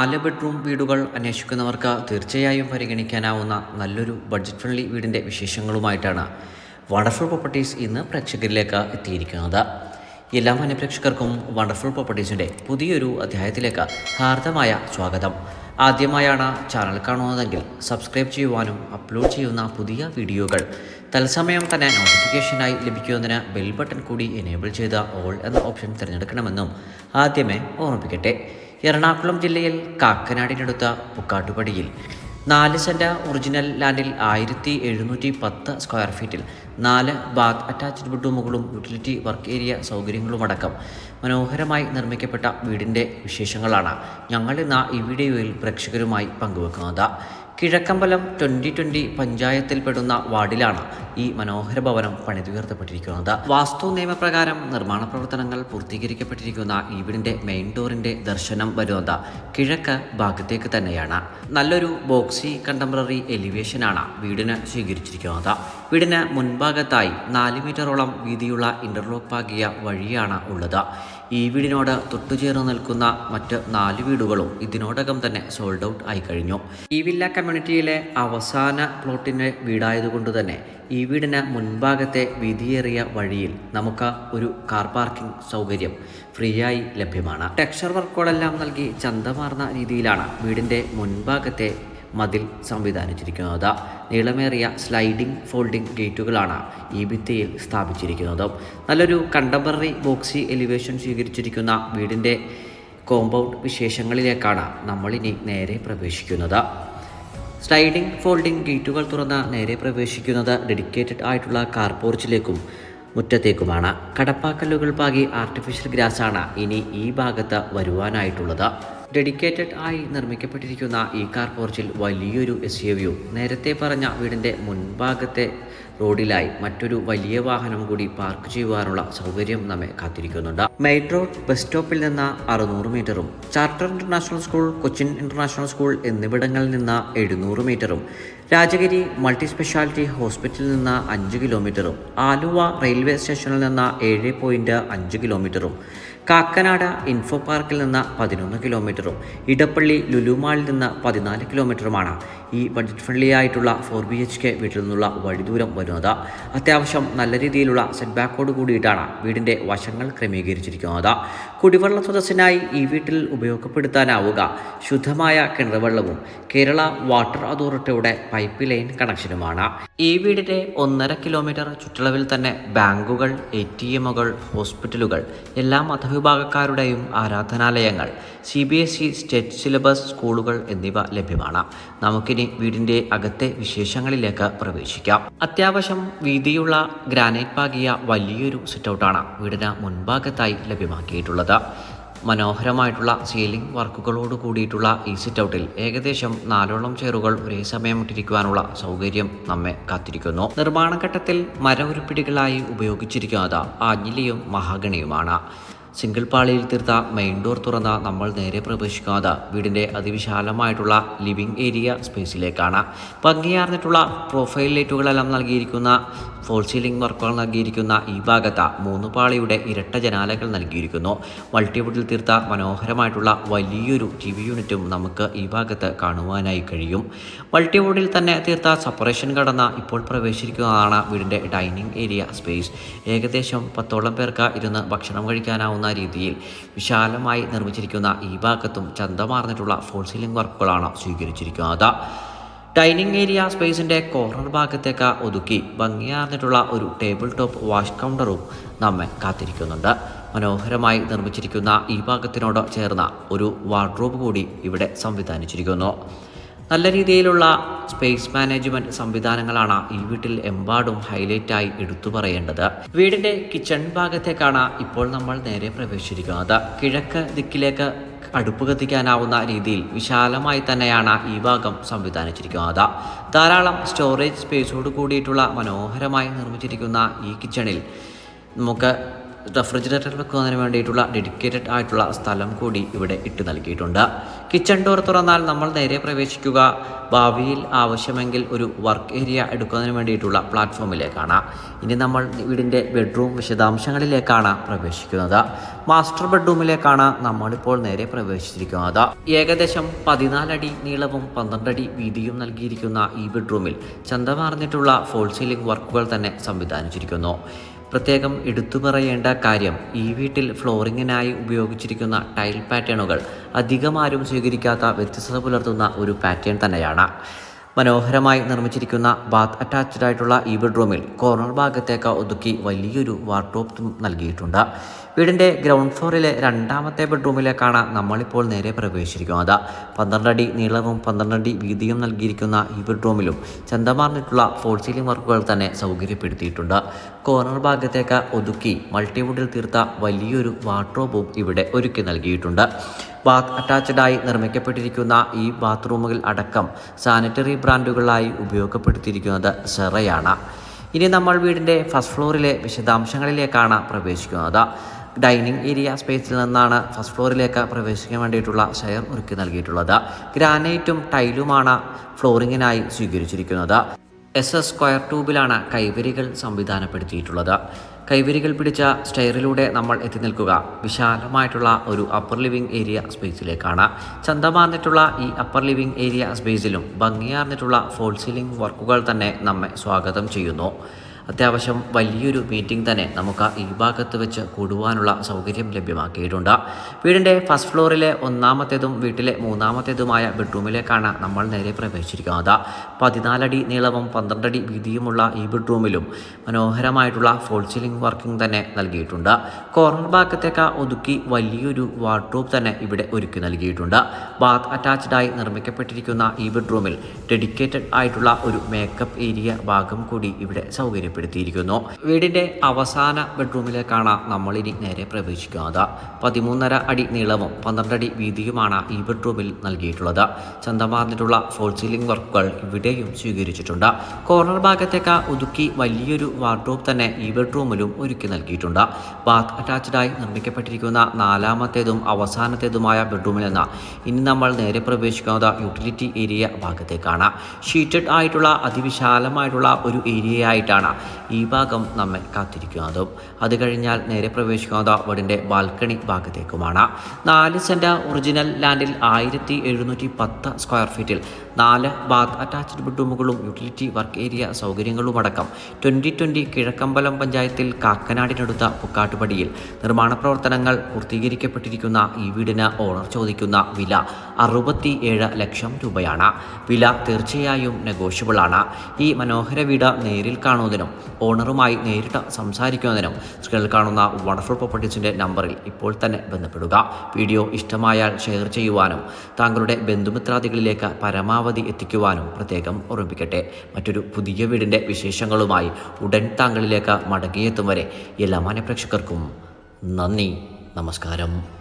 നാല് ബെഡ്റൂം വീടുകൾ അന്വേഷിക്കുന്നവർക്ക് തീർച്ചയായും പരിഗണിക്കാനാവുന്ന നല്ലൊരു ബഡ്ജറ്റ് ഫ്രണ്ട്ലി വീടിന്റെ വിശേഷങ്ങളുമായിട്ടാണ് വണ്ടർഫുൾ പ്രോപ്പർട്ടീസ് ഇന്ന് പ്രേക്ഷകരിലേക്ക് എത്തിയിരിക്കുന്നത്. എല്ലാ മാന്യപ്രേക്ഷകർക്കും വണ്ടർഫുൾ പ്രോപ്പർട്ടീസിന്റെ പുതിയൊരു അധ്യായത്തിലേക്ക് ഹാർദമായ സ്വാഗതം. ആദ്യമായാണ് ചാനൽ കാണുന്നതെങ്കിൽ സബ്സ്ക്രൈബ് ചെയ്യുവാനും അപ്ലോഡ് ചെയ്യുന്ന പുതിയ വീഡിയോകൾ തത്സമയം തന്നെ നോട്ടിഫിക്കേഷനായി ലഭിക്കുന്നതിന് ബെൽ ബട്ടൺ കൂടി എനേബിൾ ചെയ്ത ഓൾ എന്ന ഓപ്ഷൻ തിരഞ്ഞെടുക്കണമെന്നും ആദ്യമേ ഓർമ്മിപ്പിക്കട്ടെ. എറണാകുളം ജില്ലയിൽ കാക്കനാടിനടുത്ത പുക്കാട്ടുപടിയിൽ നാല് സെന്റ ഒറിജിനൽ ലാൻഡിൽ ആയിരത്തി എഴുന്നൂറ്റി പത്ത് സ്ക്വയർ ഫീറ്റിൽ നാല് ബാത്ത് അറ്റാച്ച്ഡ് ബെഡ്റൂമുകളും യൂട്ടിലിറ്റി വർക്ക് ഏരിയ സൗകര്യങ്ങളുമടക്കം മനോഹരമായി നിർമ്മിക്കപ്പെട്ട വീടിന്റെ വിശേഷങ്ങളാണ് ഞങ്ങൾ ഇന്ന് ഈ വീഡിയോയിൽ പ്രേക്ഷകരുമായി പങ്കുവെക്കുന്നത്. കിഴക്കമ്പലം ട്വന്റി ട്വന്റി പഞ്ചായത്തിൽപ്പെടുന്ന വാർഡിലാണ് ഈ മനോഹര ഭവനം പണിതുയർത്തപ്പെട്ടിരിക്കുന്നത്. വാസ്തു നിയമപ്രകാരം നിർമ്മാണ പ്രവർത്തനങ്ങൾ പൂർത്തീകരിക്കപ്പെട്ടിരിക്കുന്ന ഈ മെയിൻ ഡോറിന്റെ ദർശനം വരുന്നത് കിഴക്ക് ഭാഗത്തേക്ക് തന്നെയാണ്. നല്ലൊരു ബോക്സി കണ്ടംപററി എലിവേഷനാണ് വീടിന് സ്വീകരിച്ചിരിക്കുന്നത്. വീടിന് മുൻഭാഗത്തായി നാല് മീറ്ററോളം വീതിയുള്ള ഇന്റർലോക്കാകിയ വഴിയാണ് ഉള്ളത്. ഈ വീടിനോട് തൊട്ടുചേർന്ന് നിൽക്കുന്ന മറ്റ് നാല് വീടുകളും ഇതിനോടകം തന്നെ സോൾഡ് ഔട്ട് ആയി കഴിഞ്ഞു. ഈ വില്ല കമ്മ്യൂണിറ്റിയിലെ അവസാന പ്ലോട്ടിന്റെ വീടായതുകൊണ്ട് തന്നെ ഈ വീടിന് മുൻഭാഗത്തെ വീതിയേറിയ വഴിയിൽ നമുക്ക് ഒരു കാർ പാർക്കിംഗ് സൗകര്യം ഫ്രീ ആയി ലഭ്യമാണ് ടെക്സ്ചർ വർക്കുകളെല്ലാം നൽകി ചന്തമാർന്ന രീതിയിലാണ് വീടിന്റെ മുൻഭാഗത്തെ മതിൽ സംവിധാനിച്ചിരിക്കുന്നത്. നീളമേറിയ സ്ലൈഡിംഗ് ഫോൾഡിംഗ് ഗേറ്റുകളാണ് ഈ ഭിത്തിയിൽ സ്ഥാപിച്ചിരിക്കുന്നത്. നല്ലൊരു കണ്ടംപററി ബോക്സി എലിവേഷൻ സ്വീകരിച്ചിരിക്കുന്ന വീടിന്റെ കോമ്പൗണ്ട് വിശേഷങ്ങളിലേക്കാണ് നമ്മളിനി നേരെ പ്രവേശിക്കുന്നത്. സ്ലൈഡിംഗ് ഫോൾഡിംഗ് ഗേറ്റുകൾ തുറന്ന് നേരെ പ്രവേശിക്കുന്നത് ഡെഡിക്കേറ്റഡ് ആയിട്ടുള്ള കാർ പോർച്ചിലേക്കും മുറ്റത്തേക്കുമാണ്. കടപ്പാക്കല്ലുകൾ പാകി ആർട്ടിഫിഷ്യൽ ഗ്രാസാണ് ഇനി ഈ ഭാഗത്ത് വരുവാനായിട്ടുള്ളത്. ഡെഡിക്കേറ്റഡ് ആയി നിർമ്മിക്കപ്പെട്ടിരിക്കുന്ന ഈ കാർ പോർച്ചിൽ വലിയൊരു എസ് യു വ്യൂ നേരത്തെ പറഞ്ഞ വീടിന്റെ മുൻഭാഗത്തെ റോഡിലായി മറ്റൊരു വലിയ വാഹനം കൂടി പാർക്ക് ചെയ്യുവാനുള്ള സൗകര്യം നമ്മെ കാത്തിരിക്കുന്നുണ്ട്. മെയിൻ ബസ് സ്റ്റോപ്പിൽ നിന്ന് അറുന്നൂറ് മീറ്ററും charter international school Cochin international school എന്നിവിടങ്ങളിൽ നിന്ന് എഴുന്നൂറ് മീറ്ററും രാജഗിരി മൾട്ടി സ്പെഷ്യാലിറ്റി ഹോസ്പിറ്റലിൽ നിന്ന് അഞ്ച് കിലോമീറ്ററും ആലുവ റെയിൽവേ സ്റ്റേഷനിൽ നിന്ന് ഏഴ് പോയിന്റ് അഞ്ച് കിലോമീറ്ററും കാക്കനാട് ഇൻഫോ പാർക്കിൽ നിന്ന് പതിനൊന്ന് കിലോമീറ്ററും ഇടപ്പള്ളി ലുലുമാളിൽ നിന്ന് പതിനാല് കിലോമീറ്ററുമാണ് ഈ ബഡ്ജറ്റ് ഫ്രണ്ട്ലി ആയിട്ടുള്ള ഫോർ ബി എച്ച് കെ വീട്ടിൽ നിന്നുള്ള വഴിദൂരം വരുന്നത്. അത്യാവശ്യം നല്ല രീതിയിലുള്ള സെറ്റ് ബാക്കോട് കൂടിയിട്ടാണ് വീടിന്റെ വശങ്ങൾ ക്രമീകരിച്ചിരിക്കുന്നത്. കുടിവെള്ള സ്രോതസ്സിനായി ഈ വീട്ടിൽ ഉപയോഗപ്പെടുത്താനാവുക. ശുദ്ധമായ കിണറുവെള്ളവും കേരള വാട്ടർ അതോറിറ്റിയുടെ പൈപ്പ് ലൈൻ കണക്ഷനുമാണ്. ഈ വീടിന്റെ ഒന്നര കിലോമീറ്റർ ചുറ്റളവിൽ തന്നെ ബാങ്കുകൾ എ ടി എമ്മുകൾ ഹോസ്പിറ്റലുകൾ എല്ലാ മതവിഭാഗക്കാരുടെയും ആരാധനാലയങ്ങൾ C B S E state syllabus സ്കൂളുകൾ എന്നിവ ലഭ്യമാണ്. നമുക്കിനി വീടിന്റെ അകത്തെ വിശേഷങ്ങളിലേക്ക് പ്രവേശിക്കാം. അത്യാവശ്യം വീതിയുള്ള ഗ്രാനൈറ്റ് പാകിയ വലിയൊരു സിറ്റൗട്ടാണ് വീടിന് മുൻഭാഗത്തായി ലഭ്യമാക്കിയിട്ടുള്ളത്. മനോഹരമായിട്ടുള്ള സീലിംഗ് വർക്കുകളോട് കൂടിയിട്ടുള്ള ഈ സിറ്റൗട്ടിൽ ഏകദേശം നാലോളം ചെയറുകൾ ഒരേ സമയം ഇട്ടിരിക്കുവാനുള്ള സൗകര്യം നമ്മെ കാത്തിരിക്കുന്നു. നിർമ്മാണ ഘട്ടത്തിൽ മരഉരുപ്പിടികളായി ഉപയോഗിച്ചിരിക്കുന്നത് ആഞ്ഞിലിയും മഹാഗണിയുമാണ്. സിംഗിൾ പാളിയിൽ തീർത്ത മെയിൻ ഡോർ തുറന്ന നമ്മൾ നേരെ പ്രവേശിക്കുന്നത് വീടിന്റെ അതിവിശാലമായിട്ടുള്ള ലിവിംഗ് ഏരിയ സ്പേസിലേക്കാണ്. ഭംഗിയാർന്നിട്ടുള്ള പ്രൊഫൈൽ ലൈറ്റുകളെല്ലാം നൽകിയിരിക്കുന്ന ഫോൾ സീലിംഗ് വർക്കുകൾ നൽകിയിരിക്കുന്ന ഈ ഭാഗത്ത് മൂന്ന് പാളിയുടെ ഇരട്ട ജനാലകൾ നൽകിയിരിക്കുന്നു. മൾട്ടിവുഡിൽ തീർത്ത മനോഹരമായിട്ടുള്ള വലിയൊരു ടി വി യൂണിറ്റും നമുക്ക് ഈ ഭാഗത്ത് കാണുവാനായി കഴിയും. മൾട്ടിവുഡിൽ തന്നെ തീർത്ത സെപ്പറേഷൻ കടന്ന ഇപ്പോൾ പ്രവേശിക്കുന്നതാണ് വീടിന്റെ ഡൈനിങ് ഏരിയ സ്പേസ്. ഏകദേശം പത്തോളം പേർക്ക് ഇരുന്ന് ഭക്ഷണം കഴിക്കാനാവുന്ന രീതിയിൽ വിശാലമായി നിർമ്മിച്ചിരിക്കുന്ന ഈ ഭാഗത്തും ചന്തമാർന്നിട്ടുള്ള ഫോൾ സീലിംഗ് വർക്കുകളാണ് സ്വീകരിച്ചിരിക്കുന്നത്. ഡൈനിങ് ഏരിയ സ്പേസിന്റെ കോർണർ ഭാഗത്തേക്ക് ഒതുക്കി ഭംഗിയാർന്നിട്ടുള്ള ഒരു ടേബിൾ ടോപ്പ് വാഷ് കൗണ്ടറും നമ്മെ കാത്തിരിക്കുന്നുണ്ട്. മനോഹരമായി നിർമ്മിച്ചിരിക്കുന്ന ഈ ഭാഗത്തിനോട് ചേർന്ന ഒരു വാർഡ്രോബ് കൂടി ഇവിടെ സംവിധാനിച്ചിരിക്കുന്നു. നല്ല രീതിയിലുള്ള സ്പേസ് മാനേജ്മെന്റ് സംവിധാനങ്ങളാണ് ഈ വീട്ടിൽ എമ്പാടും ഹൈലൈറ്റായി എടുത്തു പറയേണ്ടത്. വീടിന്റെ കിച്ചൺ ഭാഗത്തേക്കാണ് ഇപ്പോൾ നമ്മൾ നേരെ പ്രവേശിച്ചിരിക്കുന്നത്. കിഴക്ക് ദിക്കിലേക്ക് അടുപ്പ് കത്തിക്കാനാവുന്ന രീതിയിൽ വിശാലമായി തന്നെയാണ് ഈ ഭാഗം സംവിധാനിച്ചിരിക്കുന്നത്. ധാരാളം സ്റ്റോറേജ് സ്പേസോട് കൂടിയിട്ടുള്ള മനോഹരമായി നിർമ്മിച്ചിരിക്കുന്ന ഈ കിച്ചണിൽ നമുക്ക് റെഫ്രിജറേറ്റർ വെക്കുന്നതിന് വേണ്ടിയിട്ടുള്ള ഡെഡിക്കേറ്റഡ് ആയിട്ടുള്ള സ്ഥലം കൂടി ഇവിടെ ഇട്ട് നൽകിയിട്ടുണ്ട്. കിച്ചൺ ഡോർ തുറന്നാൽ നമ്മൾ നേരെ പ്രവേശിക്കുക. ഭാവിയിൽ ആവശ്യമെങ്കിൽ ഒരു വർക്ക് ഏരിയ എടുക്കുന്നതിന് വേണ്ടിയിട്ടുള്ള പ്ലാറ്റ്ഫോമിലേക്കാണ് ഇനി നമ്മൾ വീടിന്റെ ബെഡ്റൂം വിശദാംശങ്ങളിലേക്കാണ് പ്രവേശിക്കുന്നത്. മാസ്റ്റർ ബെഡ്റൂമിലേക്കാണ് നമ്മളിപ്പോൾ നേരെ പ്രവേശിച്ചിരിക്കുന്നത്. ഏകദേശം പതിനാലടി നീളവും പന്ത്രണ്ടടി വീതിയും നൽകിയിരിക്കുന്ന ഈ ബെഡ്റൂമിൽ ചന്തമാർന്നിട്ടുള്ള ഫോൾ സീലിംഗ് വർക്കുകൾ തന്നെ സംവിധാനിച്ചിരിക്കുന്നു. പ്രത്യേകം എടുത്തു പറയേണ്ട കാര്യം ഈ വീട്ടിൽ ഫ്ലോറിങ്ങിനായി ഉപയോഗിച്ചിരിക്കുന്ന ടൈൽ പാറ്റേണുകൾ അധികമാരും സ്വീകരിക്കാത്ത വ്യത്യസ്തത പുലർത്തുന്ന ഒരു പാറ്റേൺ തന്നെയാണ്. മനോഹരമായി നിർമ്മിച്ചിരിക്കുന്ന ബാത്ത് അറ്റാച്ച്ഡ് ആയിട്ടുള്ള ഈ ബെഡ്റൂമിൽ കോർണർ ഭാഗത്തേക്ക് ഒതുക്കി വലിയൊരു വാർഡ്രോബ് നൽകിയിട്ടുണ്ട്. വീടിന്റെ ഗ്രൗണ്ട് ഫ്ലോറിലെ രണ്ടാമത്തെ ബെഡ്റൂമിലേക്കാണ് നമ്മളിപ്പോൾ നേരെ പ്രവേശിച്ചിരിക്കുന്നത്. പന്ത്രണ്ടടി നീളവും പന്ത്രണ്ടടി വീതിയും നൽകിയിരിക്കുന്ന ഈ ബെഡ്റൂമിലും ചന്തമാർന്നിട്ടുള്ള ഫോൾ സീലിംഗ് വർക്കുകൾ തന്നെ സൗകര്യപ്പെടുത്തിയിട്ടുണ്ട്. കോർണർ ഭാഗത്തേക്ക് ഒതുക്കി മൾട്ടിവുഡിൽ തീർത്ത വലിയൊരു വാർഡ്രോബും ഇവിടെ ഒരുക്കി നൽകിയിട്ടുണ്ട്. ബാത്ത് അറ്റാച്ച്ഡായി നിർമ്മിക്കപ്പെട്ടിരിക്കുന്ന ഈ ബാത്റൂമുകൾ അടക്കം സാനിറ്ററി ബ്രാൻഡുകളായി ഉപയോഗപ്പെടുത്തിയിരിക്കുന്നത് സെറയാണ്. ഇനി നമ്മൾ വീടിന്റെ ഫസ്റ്റ് ഫ്ലോറിലെ വിശദാംശങ്ങളിലേക്കാണ് പ്രവേശിക്കുന്നത്. ഡൈനിങ് ഏരിയ സ്പേസിൽ നിന്നാണ് ഫസ്റ്റ് ഫ്ലോറിലേക്ക് പ്രവേശിക്കാൻ വേണ്ടിയിട്ടുള്ള ഷെയർ ഒരുക്കി നൽകിയിട്ടുള്ളത്. ഗ്രാനൈറ്റും ടൈലുമാണ് ഫ്ലോറിങ്ങിനായി സ്വീകരിച്ചിരിക്കുന്നത്. എസ് എസ് സ്ക്വയർ ട്യൂബിലാണ് കൈവരികൾ സംവിധാനപ്പെടുത്തിയിട്ടുള്ളത്. കൈവരികൾ പിടിച്ച സ്റ്റെയറിലൂടെ നമ്മൾ എത്തി നിൽക്കുക. വിശാലമായിട്ടുള്ള ഒരു അപ്പർ ലിവിംഗ് ഏരിയ സ്പേസിലേക്കാണ് ചന്തമാർന്നിട്ടുള്ള ഈ അപ്പർ ലിവിംഗ് ഏരിയ സ്പേസിലും ഭംഗിയാർന്നിട്ടുള്ള ഫോൾ സീലിംഗ് വർക്കുകൾ തന്നെ നമ്മെ സ്വാഗതം ചെയ്യുന്നു. അത്യാവശ്യം വലിയൊരു മീറ്റിംഗ് തന്നെ നമുക്ക് ഈ ഭാഗത്ത് വെച്ച് കൂടുവാനുള്ള സൗകര്യം ലഭ്യമാക്കിയിട്ടുണ്ട്. വീടിന്റെ ഫസ്റ്റ് ഫ്ലോറിലെ ഒന്നാമത്തേതും വീട്ടിലെ മൂന്നാമത്തേതുമായ ബെഡ്റൂമിലേക്കാണ് നമ്മൾ നേരെ പ്രവേശിച്ചിരിക്കുന്നത്. പതിനാലടി നീളവും പന്ത്രണ്ടടി വീതിയുമുള്ള ഈ ബെഡ്റൂമിലും മനോഹരമായിട്ടുള്ള ഫോൾ സീലിംഗ് വർക്കിംഗ് തന്നെ നൽകിയിട്ടുണ്ട്. കോർണർ ഭാഗത്തേക്ക് ഒതുക്കി വലിയൊരു വാർഡ്രോബ് തന്നെ ഇവിടെ ഒരുക്കി നൽകിയിട്ടുണ്ട്. ബാത്ത് അറ്റാച്ച്ഡായി നിർമ്മിക്കപ്പെട്ടിരിക്കുന്ന ഈ ബെഡ്റൂമിൽ ഡെഡിക്കേറ്റഡ് ആയിട്ടുള്ള ഒരു മേക്കപ്പ് ഏരിയ ഭാഗം കൂടി ഇവിടെ സൗകര്യപ്പെടുത്തിയിരിക്കുന്നു വീടിന്റെ അവസാന ബെഡ്റൂമിലേക്കാണ് നമ്മളിനി നേരെ പ്രവേശിക്കുന്നത് പതിമൂന്നര അടി നീളവും പന്ത്രണ്ടടി വീതിയുമാണ് ഈ ബെഡ്റൂമിൽ നൽകിയിട്ടുള്ളത്. ചന്തമാർന്നിട്ടുള്ള ഫോൾ സീലിംഗ് വർക്കുകൾ ഇവിടെയും സ്വീകരിച്ചിട്ടുണ്ട്. കോർണർ ഭാഗത്തേക്ക് ഒതുക്കി വലിയൊരു വാർഡ്രോബ് തന്നെ ഈ ബെഡ്റൂമിലും ഒരുക്കി നൽകിയിട്ടുണ്ട്. ബാത്ത് അറ്റാച്ച്ഡായി നിർമ്മിക്കപ്പെട്ടിരിക്കുന്ന നാലാമത്തേതും അവസാനത്തേതുമായ ബെഡ്റൂമിൽ നിന്ന് ഇനി നമ്മൾ നേരെ പ്രവേശിക്കുന്നത് യൂട്ടിലിറ്റി ഏരിയ ഭാഗത്തേക്കാണ്. ഷീറ്റഡ് ആയിട്ടുള്ള അതിവിശാലമായിട്ടുള്ള ഒരു ഏരിയയായിട്ടാണ് ഈ ഭാഗം നമ്മെ കാത്തിരിക്കുന്നതും അത് കഴിഞ്ഞാൽ നേരെ പ്രവേശിക്കുന്നത് വീടിന്റെ ബാൽക്കണി ഭാഗത്തേക്കുമാണ്. നാല് സെന്റ് ഒറിജിനൽ ലാൻഡിൽ ആയിരത്തി എഴുന്നൂറ്റി പത്ത് സ്ക്വയർ ഫീറ്റിൽ നാല് ബാത്ത് അറ്റാച്ച്ഡ് ബെഡ്റൂമുകളും യൂട്ടിലിറ്റി വർക്ക് ഏരിയ സൗകര്യങ്ങളും അടക്കം ട്വന്റി ട്വന്റി കിഴക്കമ്പലം പഞ്ചായത്തിൽ കാക്കനാടിനടുത്ത പുക്കാട്ടുപടിയിൽ നിർമ്മാണ പ്രവർത്തനങ്ങൾ പൂർത്തീകരിക്കപ്പെട്ടിരിക്കുന്ന ഈ വീടിന് ഓണർ ചോദിക്കുന്ന വില അറുപത്തി ഏഴ് ലക്ഷം രൂപയാണ്. വില തീർച്ചയായും നെഗോഷ്യബിളാണ്. ഈ മനോഹര വീട് നേരിൽ കാണുന്നതിനും ഓണറുമായി നേരിട്ട് സംസാരിക്കുന്നതിനും സ്ക്രീനിൽ കാണുന്ന വണ്ടർഫുൾ പ്രോപ്പർട്ടീസിന്റെ നമ്പറിൽ ഇപ്പോൾ തന്നെ ബന്ധപ്പെടുക. വീഡിയോ ഇഷ്ടമായാൽ ഷെയർ ചെയ്യുവാനും താങ്കളുടെ ബന്ധുമിത്രാദികളിലേക്ക് പരമാവധി എത്തിക്കുവാനും പ്രത്യേകം ഓർമ്മിപ്പിക്കട്ടെ. മറ്റൊരു പുതിയ വീടിന്റെ വിശേഷങ്ങളുമായി ഉടൻ താങ്കളിലേക്ക് മടങ്ങിയെത്തും വരെ എല്ലാ മാന്യപ്രേക്ഷകർക്കും നന്ദി നമസ്കാരം.